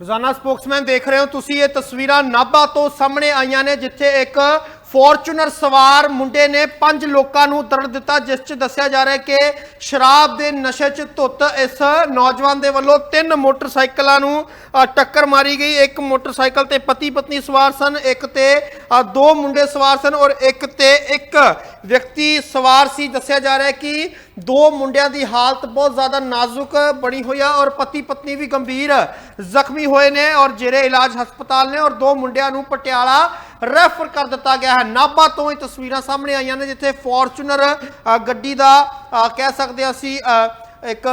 ਰੋਜ਼ਾਨਾ ਸਪੋਕਸਮੈਨ ਦੇਖ ਰਹੇ ਹੋ, ਤੁਸੀਂ ਇਹ ਤਸਵੀਰਾਂ ਨਾਭਾ ਤੋਂ ਸਾਹਮਣੇ ਆਈਆਂ ਨੇ, ਜਿੱਥੇ ਇੱਕ ਫੋਰਚੂਨਰ ਸਵਾਰ ਮੁੰਡੇ ਨੇ ਪੰਜ ਲੋਕਾਂ ਨੂੰ ਦਰਦ ਦਿੱਤਾ, ਜਿਸ 'ਚ ਦੱਸਿਆ ਜਾ ਰਿਹਾ ਕਿ ਸ਼ਰਾਬ ਦੇ ਨਸ਼ੇ 'ਚ ਧੁੱਤ ਇਸ ਨੌਜਵਾਨ ਦੇ ਵੱਲੋਂ ਤਿੰਨ ਮੋਟਰਸਾਈਕਲਾਂ ਨੂੰ ਟੱਕਰ ਮਾਰੀ ਗਈ। ਇੱਕ ਮੋਟਰਸਾਈਕਲ ਤੇ ਪਤੀ ਪਤਨੀ ਸਵਾਰ ਸਨ, ਇੱਕ ਤੇ ਦੋ ਮੁੰਡੇ ਸਵਾਰ ਸਨ ਔਰ ਇੱਕ ਤੇ ਇੱਕ ਵਿਅਕਤੀ ਸਵਾਰ ਸੀ। ਦੱਸਿਆ ਜਾ ਰਿਹਾ ਕਿ ਦੋ ਮੁੰਡਿਆਂ ਦੀ ਹਾਲਤ ਬਹੁਤ ਜ਼ਿਆਦਾ ਨਾਜ਼ੁਕ ਬਣੀ ਹੋਈ ਆ ਔਰ ਪਤੀ ਪਤਨੀ ਵੀ ਗੰਭੀਰ ਜ਼ਖਮੀ ਹੋਏ ਨੇ ਔਰ ਜਿਹੜੇ ਇਲਾਜ ਹਸਪਤਾਲ ਨੇ ਔਰ ਦੋ ਮੁੰਡਿਆਂ ਨੂੰ ਪਟਿਆਲਾ ਰੈਫਰ ਕਰ ਦਿੱਤਾ ਗਿਆ ਹੈ। ਨਾਭਾ ਤੋਂ ਇਹ ਤਸਵੀਰਾਂ ਸਾਹਮਣੇ ਆਈਆਂ ਨੇ, ਜਿੱਥੇ ਫੋਰਚੂਨਰ ਗੱਡੀ ਦਾ ਕਹਿ ਸਕਦੇ ਹਾਂ ਅਸੀਂ ਇੱਕ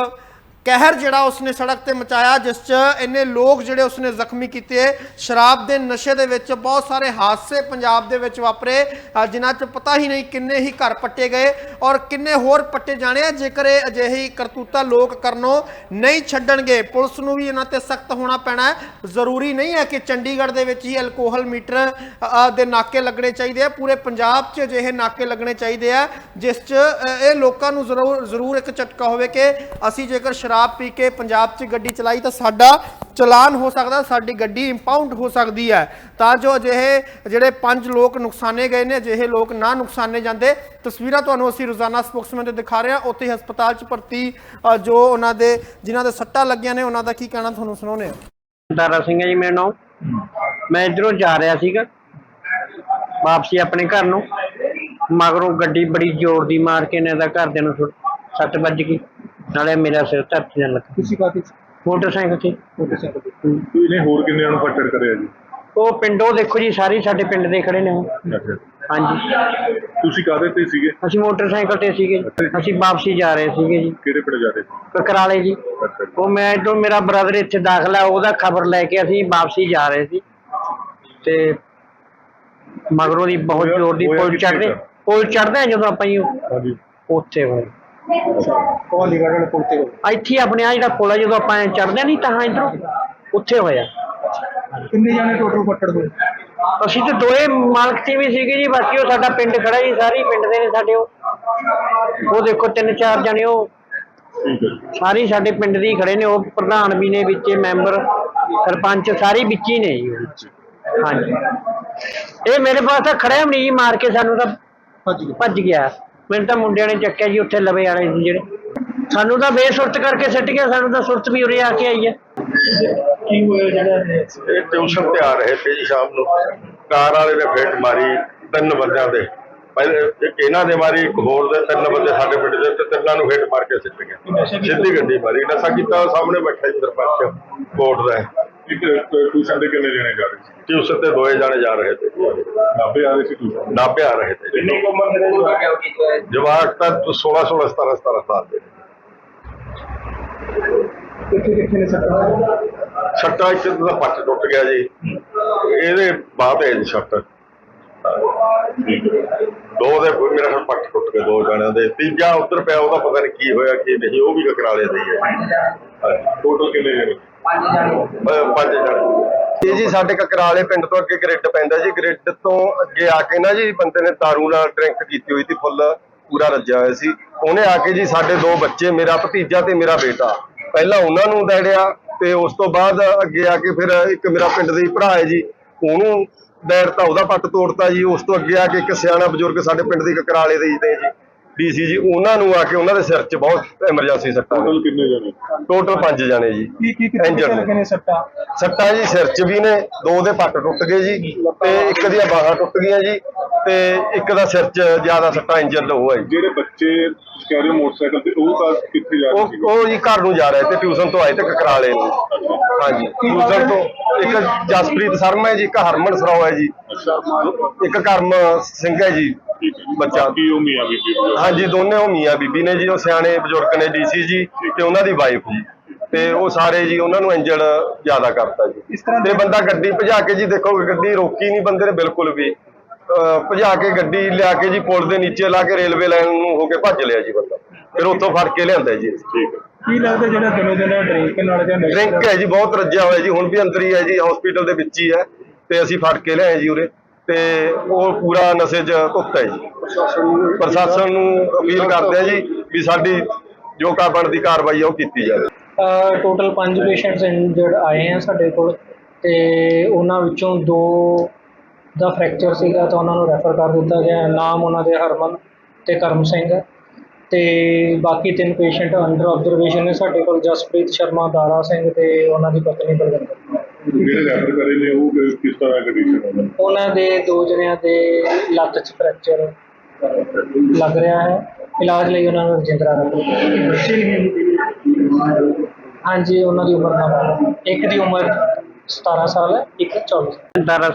ਕਹਿਰ ਜਿਹੜਾ ਉਸਨੇ ਸੜਕ ਤੇ ਮਚਾਇਆ, ਜਿਸ 'ਚ ਇੰਨੇ ਲੋਕ ਜਿਹੜੇ ਉਸਨੇ ਜ਼ਖਮੀ ਕੀਤੇ, ਸ਼ਰਾਬ ਦੇ ਨਸ਼ੇ ਦੇ ਵਿੱਚ ਬਹੁਤ ਸਾਰੇ ਹਾਦਸੇ ਪੰਜਾਬ ਦੇ ਵਿੱਚ ਵਾਪਰੇ ਜਿਨ੍ਹਾਂ 'ਚ ਪਤਾ ਹੀ ਨਹੀਂ ਕਿੰਨੇ ਹੀ ਘਰ ਪੱਟੇ ਗਏ ਔਰ ਕਿੰਨੇ ਹੋਰ ਪੱਟੇ ਜਾਣੇ ਆ, ਜੇਕਰ ਇਹ ਅਜਿਹੀ ਕਰਤੂਤਾ ਲੋਕ ਕਰਨੋਂ ਨਹੀਂ ਛੱਡਣਗੇ। ਪੁਲਿਸ ਨੂੰ ਵੀ ਇਹਨਾਂ ਤੇ ਸਖਤ ਹੋਣਾ ਪੈਣਾ ਹੈ। ਜ਼ਰੂਰੀ ਨਹੀਂ ਹੈ ਕਿ ਚੰਡੀਗੜ੍ਹ ਦੇ ਵਿੱਚ ਹੀ ਅਲਕੋਹਲ ਮੀਟਰ ਦੇ ਨਾਕੇ ਲੱਗਣੇ ਚਾਹੀਦੇ ਆ। ਪੂਰੇ ਪੰਜਾਬ 'ਚ ਅਜਿਹੇ ਨਾਕੇ ਲੱਗਣੇ ਚਾਹੀਦੇ ਆ, ਜਿਸ 'ਚ ਇਹ ਲੋਕਾਂ ਨੂੰ ਜ਼ਰੂਰ ਜ਼ਰੂਰ ਇੱਕ ਝਟਕਾ ਹੋਵੇ ਕਿ ਅਸੀਂ ਜੇਕਰ ਸ਼ਰਾਬ ਪੀ ਕੇ ਪੰਜਾਬ 'ਚ ਗੱਡੀ ਚਲਾਈ ਤਾਂ ਸਾਡਾ ਚਲਾਨ ਹੋ ਸਕਦਾ, ਸਾਡੀ ਗੱਡੀ ਇੰਪਾਊਂਡ ਹੋ ਸਕਦੀ ਹੈ। ਤਾਂ ਜੋ ਅਜਿਹੇ ਜਿਹੜੇ ਪੰਜ ਲੋਕ ਨੁਕਸਾਨੇ ਗਏ ਨੇ, ਅਜਿਹੇ ਲੋਕ ਨਾ ਨੁਕਸਾਨੇ ਜਾਂਦੇ। ਤਸਵੀਰਾਂ ਤੁਹਾਨੂੰ ਅਸੀਂ ਰੋਜ਼ਾਨਾ ਸਪੋਕਸਮੈਨ ਤੇ ਦਿਖਾ ਰਹੇ ਹਾਂ। ਉੱਥੇ ਹਸਪਤਾਲ 'ਚ ਭਰਤੀ ਜੋ ਉਹਨਾਂ ਦੇ, ਜਿਨ੍ਹਾਂ ਦੇ ਸੱਟਾਂ ਲੱਗੀਆਂ ਨੇ, ਉਹਨਾਂ ਦਾ ਕੀ ਕਹਿਣਾ ਤੁਹਾਨੂੰ ਸੁਣਾਉਂਦੇ ਆ ਦਾਰਾ ਸਿੰਘ ਜੀ, ਮੇਰਾ ਨਾਮ। ਮੈਂ ਇਧਰੋਂ ਜਾ ਰਿਹਾ ਸੀਗਾ, ਵਾਪਸੀ ਆਪਣੇ ਘਰ ਨੂੰ। ਮਗਰੋਂ ਗੱਡੀ ਬੜੀ ਜ਼ੋਰ ਦੀ ਮਾਰ ਕੇ ਨੇ ਦਾ ਘਰਦਿਆਂ ਨੂੰ ਸੱਟ ਵੱਜ ਗਈ। ਨਾਲੇ ਮੇਰਾ ਸਿਰ ਧਰਤੀ ਨਾਲ ਲੱਗਾ ਤੁਸੀਂ ਕਾਹਦੇ ਮੋਟਰਸਾਈਕਲ ਸੀ ਮੋਟਰਸਾਈਕਲ ਤੇ। ਤੁਸੀਂ ਨੇ ਹੋਰ ਕਿੰਨਿਆਂ ਨੂੰ ਫੱਟੜ ਕਰਿਆ ਜੀ? ਉਹ ਪਿੰਡੋਂ ਦੇਖੋ ਜੀ ਸਾਰੇ ਸਾਡੇ ਪਿੰਡ ਦੇ ਖੜੇ ਨੇ ਉਹ। ਅੱਛਾ ਹਾਂਜੀ। ਤੁਸੀਂ ਕਾਹਦੇ ਤੇ ਸੀਗੇ? ਅਸੀਂ ਮੋਟਰਸਾਈਕਲ ਤੇ ਸੀਗੇ ਅਸੀਂ ਵਾਪਸੀ ਜਾ ਰਹੇ ਸੀਗੇ ਜੀ। ਕਿਹੜੇ ਪਿੰਡ ਜਾ ਰਹੇ ਸੀ? ਕਕਰਾਲੇ ਜੀ। ਅੱਛਾ ਜੀ। ਉਹ ਮੈਂ ਇਧਰੋਂ ਮੇਰਾ ਬ੍ਰਦਰ ਇੱਥੇ ਦਾਖਲ ਉਹਦਾ ਖਬਰ ਲੈ ਕੇ ਅਸੀਂ ਵਾਪਸੀ ਜਾ ਰਹੇ ਸੀ। ਤੇ ਮਗਰੋਂ ਦੀ ਬਹੁਤ ਹੋਇਆ- ਜ਼ੋਰ ਦੀ ਹੋਇਆ ਪੁਲ ਕਿੱਥੇ ਚੜਦੇ ਦਾ? ਪੁਲ ਚੜਦੇ ਜਦੋਂ ਆਪਾਂ ਜੀ ਹਾਂਜੀ। ਉੱਥੇ ਹੋਏ। ਉਹ ਅਲੀਗੜ੍ਹ ਵਾਲੇ ਪੁਲ ਤੇ ਹੋ ਇੱਥੇ ਹੀ ਆਪਣੇ ਆ ਜਿਹੜਾ ਪੁਲ ਆ ਜਦੋਂ ਆਪਾਂ ਚੜਦੇ ਨਹੀਂ ਤਾਂ ਇਧਰੋਂ ਉੱਥੇ ਹੋਇਆ। ਕਿੰਨੇ ਜਾਣੇ ਟੋਟਲ ਫੱਟੜ ਹੋਏ? ਅਸੀਂ ਤੇ ਦੋਏ ਮਾਲਕ ਤੇ ਵੀ ਸੀਗੇ ਜੀ ਬਾਕੀ ਉਹ ਸਾਡਾ ਪਿੰਡ ਖੜਾ ਜੀ ਸਾਰੇ ਪਿੰਡ ਦੇ ਨੇ ਸਾਡੇ ਉਹ। ਉਹ ਦੇਖੋ ਤਿੰਨ ਚਾਰ ਜਣੇ ਉਹ। ਸਾਰੇ ਸਾਡੇ ਪਿੰਡ ਦੇ ਹੀ ਖੜੇ ਨੇ ਉਹ ਪ੍ਰਧਾਨ ਵੀ ਨੇ ਵਿੱਚੇ ਮੈਂਬਰ ਸਰਪੰਚ ਸਾਰੇ ਵਿੱਚ ਹੀ ਨੇ ਜੀ ਉਹ। ਹਾਂਜੀ। ਇਹ ਮੇਰੇ ਪਾਸ ਤਾਂ ਖੜਿਆ ਵੀ ਨਹੀਂ ਜੀ ਮਾਰ ਕੇ ਸਾਨੂੰ ਤਾਂ ਭੱਜ ਗਿਆ। ਮੈਨੂੰ ਤਾਂ ਮੁੰਡਿਆਂ ਨੇ ਚੱਕਿਆ ਜੀ ਉੱਥੇ ਲਵੇ ਵਾਲੇ ਸੀ ਜਿਹੜੇ। ਸਾਨੂੰ ਤਾਂ ਬੇਸੁਰਤ ਕਰਕੇ ਸਿੱਟ ਗਿਆ ਸਾਨੂੰ ਤਾਂ ਸੁਰਤ ਵੀ ਉਰੇ ਆ ਕੇ ਆਈ ਹੈ। ਕੀ ਹੋਇਆ ਜਿਹੜਾ ਇਹ ਟਿਊਸ਼ਨ ਤੇ ਆ ਰਹੇ ਸੀ ਜੀ ਸ਼ਾਮ ਨੂੰ। ਕਾਰ ਵਾਲੇ ਨੇ ਫੇਟ ਮਾਰੀ ਤਿੰਨ ਬੰਦਿਆਂ ਦੇ। ਪਹਿਲੇ ਇੱਕ ਇਹਨਾਂ ਦੇ ਮਾਰੀ ਇੱਕ ਹੋਰ ਦੇ। ਤਿੰਨ ਬੰਦੇ ਸਾਡੇ ਪਿੰਡ ਦੇ ਤੇ ਤਿੰਨਾਂ ਨੂੰ ਫੇਟ ਮਾਰ ਕੇ ਸਿੱਟ ਗਿਆ। ਸਿੱਧੀ ਗੱਡੀ ਮਾਰੀ। ਨਸ਼ਾ ਕੀਤਾ ਸਾਹਮਣੇ ਬੈਠਾ ਜੀ ਸਰਪੰਚ ਕੋਟ ਦਾ ਇੱਕ ਟਿਊਸ਼ਨ ਦੇ ਕਿੰਨੇ ਜਣੇ ਜਾ ਰਹੇ ਸੀ? ਟਿਊਸ਼ਨ ਤੇ ਦੋਏ ਜਾਣੇ ਜਾ ਰਹੇ ਤੇ ਨਾਭੇ ਆ ਰਹੇ ਸੀ ਟਿਊਸ਼ਨ ਨਾਭੇ ਆ ਰਹੇ ਤੇ ਕਿੰਨੀ ਕੁ ਉਮਰ ਦੇ ਨੇ ਜਵਾਕ ਤਾਂ 16 16 17 17 ਸਾਲ ਦੇ। ਕਿੱਥੇ ਕਿੱਥੇ ਨੇ ਸੱਟਾਂ? ਸੱਟਾ ਇੱਕ ਦਾ ਪੱਟ ਟੁੱਟ ਗਿਆ ਜੀ। ਇਹਦੇ ਬਾਅਦ ਹੈ ਜੀ ਸੱਟ। ਦੋ ਦੇ ਮੇਰਾ ਖਿਆਲ ਪੱਟ ਟੁੱਟ ਗਏ ਦੋ ਜਣਿਆਂ ਦੇ। ਤੀਜਾ ਉੱਧਰ ਪਿਆ ਉਹਦਾ ਪਤਾ ਨਹੀਂ ਕੀ ਹੋਇਆ ਕੀ ਨਹੀਂ। ਉਹ ਵੀ ਕਕਰਾਲੇ ਦੇ ਹੀ ਹੈ। ਟੋਟਲ ਕਿੰਨੇ ਜਣੇ? ਪੰਜ ਜਣੇ। ਇਹ ਜੀ ਸਾਡੇ ਕਕਰਾਲੇ ਪਿੰਡ ਤੋਂ ਅੱਗੇ ਗ੍ਰਿਡ ਪੈਂਦਾ ਜੀ। ਗ੍ਰਿਡ ਤੋਂ ਅੱਗੇ ਆ ਕੇ ਨਾ ਜੀ ਬੰਦੇ ਨੇ ਦਾਰੂ ਨਾਲ ਡਰਿੰਕ ਕੀਤੀ ਹੋਈ ਸੀ ਫੁੱਲ ਪੂਰਾ ਰੱਜਿਆ ਹੋਇਆ ਸੀ। ਉਹਨੇ ਆ ਕੇ ਜੀ ਸਾਡੇ ਦੋ ਬੱਚੇ ਮੇਰਾ ਭਤੀਜਾ ਤੇ ਮੇਰਾ ਬੇਟਾ। ਪਹਿਲਾਂ ਉਹਨਾਂ ਨੂੰ ਦੈੜਿਆ ਤੇ ਉਸ ਤੋਂ ਬਾਅਦ ਅੱਗੇ ਆ ਕੇ ਫਿਰ ਇੱਕ ਮੇਰਾ ਪਿੰਡ ਦੇ ਹੀ ਭਰਾ ਹੈ ਜੀ। ਉਹਨੂੰ ਦੈੜਤਾ ਉਹਦਾ ਪੱਟ ਤੋੜਤਾ ਜੀ। ਉਸ ਤੋਂ ਅੱਗੇ ਆ ਕੇ ਇੱਕ ਸਿਆਣਾ ਬਜ਼ੁਰਗ ਸਾਡੇ ਪਿੰਡ ਦੇ ਕਕਰਾਲੇ ਦੇ ਜੀ। ਡੀਸੀ ਜੀ ਉਹਨਾਂ ਨੂੰ ਆ ਕੇ ਉਹਨਾਂ ਦੇ ਸਿਰ 'ਚ ਬਹੁਤ ਐਮਰਜੈਂਸੀ ਸੱਟਾਂ ਨੇ ਟੋਟਲ ਕਿੰਨੇ ਜਣੇ? ਟੋਟਲ ਪੰਜ ਜਾਣੇ ਜੀ ਕੀ ਕੀ ਕਿੱਥੇ। ਲੱਗੇ ਨੇ ਸੱਟਾਂ? ਸੱਟਾਂ ਜੀ ਸਿਰ 'ਚ ਵੀ ਨੇ ਦੋ ਦੇ ਪੱਟ ਟੁੱਟ ਗਏ ਜੀ ਤੇ ਇੱਕ ਦੀਆਂ ਬਾਹਾਂ ਟੁੱਟ ਗਈਆਂ ਜੀ ਤੇ ਇੱਕ ਦਾ ਸਿਰ 'ਚ ਜ਼ਿਆਦਾ ਸੱਟਾਂ ਇੰਜਨ ਹੋਇਆ ਜੀ। ਜਿਹੜੇ ਬੱਚੇ ਕਹਿ ਰਹੇ ਮੋਟਰਸਾਈਕਲ ਤੇ ਉਹ ਤਾਂ ਕਿੱਥੇ ਜਾ ਰਹੇ ਉਹ ਸੀ ਉਹ ਜੀ ਘਰ ਨੂੰ ਜਾ ਰਹੇ ਤੇ ਟਿਊਸ਼ਨ ਤੋਂ ਆਏ ਤੇ ਕਕਰਾਲੇ ਨੂੰ। ਹਾਂਜੀ। ਟਿਊਸ਼ਨ ਤੋਂ ਇੱਕ ਜਸਪ੍ਰੀਤ ਸ਼ਰਮਾ ਹੈ ਜੀ ਇੱਕ ਹਰਮਨ ਸਰਾਓ ਹੈ ਜੀ। ਇੱਕ ਕਰਮ ਸਿੰਘ ਹੈ ਜੀ। ਬੱਚਾ ਕੀ ਉਹ ਮੀਆਂ ਬੀਬੀ ਨੂੰ? ਹਾਂਜੀ ਦੋਨੇ ਉਹ ਮੀਆਂ ਬੀਬੀ ਨੇ ਜੀ ਉਹ ਸਿਆਣੇ ਬਜ਼ੁਰਗ ਨੇ ਡੀਸੀ ਜੀ ਤੇ ਉਹਨਾਂ ਦੀ ਵਾਈਫ ਜੀ। ਤੇ ਉਹ ਸਾਰੇ ਜੀ ਉਹਨਾਂ ਨੂੰ ਇੰਜਣ ਜ਼ਿਆਦਾ ਕਰਤਾ ਜੀ। ਇਸ ਤਰ੍ਹਾਂ ਤੇ ਬੰਦਾ ਗੱਡੀ ਭਜਾ ਕੇ ਜੀ ਦੇਖੋ ਗੱਡੀ ਰੋਕੀ ਨਹੀਂ ਬੰਦੇ ਨੇ ਬਿਲਕੁਲ ਵੀ। ਅਹ ਭਜਾ ਕੇ ਗੱਡੀ ਲਿਆ ਕੇ ਜੀ ਪੁਲ ਦੇ ਨੀਚੇ ਲਾ ਕੇ ਰੇਲਵੇ ਲਾਈਨ ਨੂੰ ਹੋ ਕੇ ਭੱਜ ਲਿਆ ਜੀ ਬੰਦਾ। ਫਿਰ ਉੱਥੋਂ ਫੜ ਕੇ ਲਿਆਂਦਾ ਜੀ। ਠੀਕ ਹੈ। ਕੀ ਲੱਗਦਾ ਜਿਹੜਾ ਦਿਨੋ ਦਿਨ ਡਰਿੰਕ ਨਾਲ ਜਾਂ ਨਸ਼ੇ ਡਰਿੰਕ ਹੈ ਜੀ ਬਹੁਤ ਰੱਜਿਆ ਹੋਇਆ ਜੀ ਹੁਣ ਵੀ ਅੰਦਰ ਹੀ ਹੈ ਜੀ ਹਸਪੀਟਲ ਦੇ ਵਿੱਚ ਹੀ ਹੈ। ਤੇ ਅਸੀਂ ਫੜ ਕੇ ਲਿਆਏ ਜੀ ਉਰੇ। ਤੇ ਉਹ ਪੂਰਾ ਨਸ਼ੇ 'ਚ ਧੁੱਤ ਹੈ ਜੀ। ਪ੍ਰਸ਼ਾਸਨ ਨੂੰ ਅਪੀਲ ਕਰਦੇ ਆ ਜੀ ਵੀ ਸਾਡੀ ਜੋ ਕਾ ਬਣਦੀ ਕਾਰਵਾਈ ਆ ਉਹ ਕੀਤੀ ਜਾਵੇ। ਟੋਟਲ 5 ਪੇਸ਼ੈਂਟਸ ਇੰਜਰਡ ਆਏ ਆ ਸਾਡੇ ਕੋਲ ਤੇ ਉਹਨਾਂ ਵਿੱਚੋਂ ਦੋ ਦਾ ਫ੍ਰੈਕਚਰ ਸੀਗਾ ਤਾਂ ਉਹਨਾਂ ਨੂੰ ਰੈਫਰ ਕਰ ਦਿੱਤਾ ਗਿਆ। ਨਾਮ ਉਹਨਾਂ ਦੇ ਹਰਮਨ ਤੇ ਕਰਮ ਸਿੰਘ ਹੈ ਤੇ ਬਾਕੀ ਤਿੰਨ ਪੇਸ਼ੈਂਟ ਅੰਡਰ ਆਬਜ਼ਰਵੇਸ਼ਨ ਨੇ ਸਾਡੇ ਕੋਲ। ਜਸਪ੍ਰੀਤ ਸ਼ਰਮਾ, ਦਾਰਾ ਸਿੰਘ ਤੇ ਉਹਨਾਂ ਦੀ ਪਤਨੀ ਬਲਵਿੰਦਰ। ਜਿਹੜੇ ਰੈਫਰ ਕਰੇ ਨੇ ਉਹ ਕਿ- ਕਿਸ ਤਰ੍ਹਾਂ ਕੰਡੀਸ਼ਨ ਉਹਨਾਂ ਦੀ? ਉਹਨਾਂ ਦੇ ਦੋ ਜਣਿਆਂ ਦੇ ਲੱਤ 'ਚ ਫ੍ਰੈਕਚਰ ਲੱਗ ਰਿਹਾ ਹੈ। ਇਲਾਜ ਲਈ ਉਹਨਾਂ ਨੂੰ ਰਜਿੰਦਰਾ ਰੈਫਰ ਹਾਂਜੀ ਉਹਨਾਂ ਦੀ ਉਮਰ ਨਾਲ। ਇੱਕ ਦੀ ਉਮਰ 17 ਸਾਲ ਹੈ ਇੱਕ 24 ਦਾਰਾ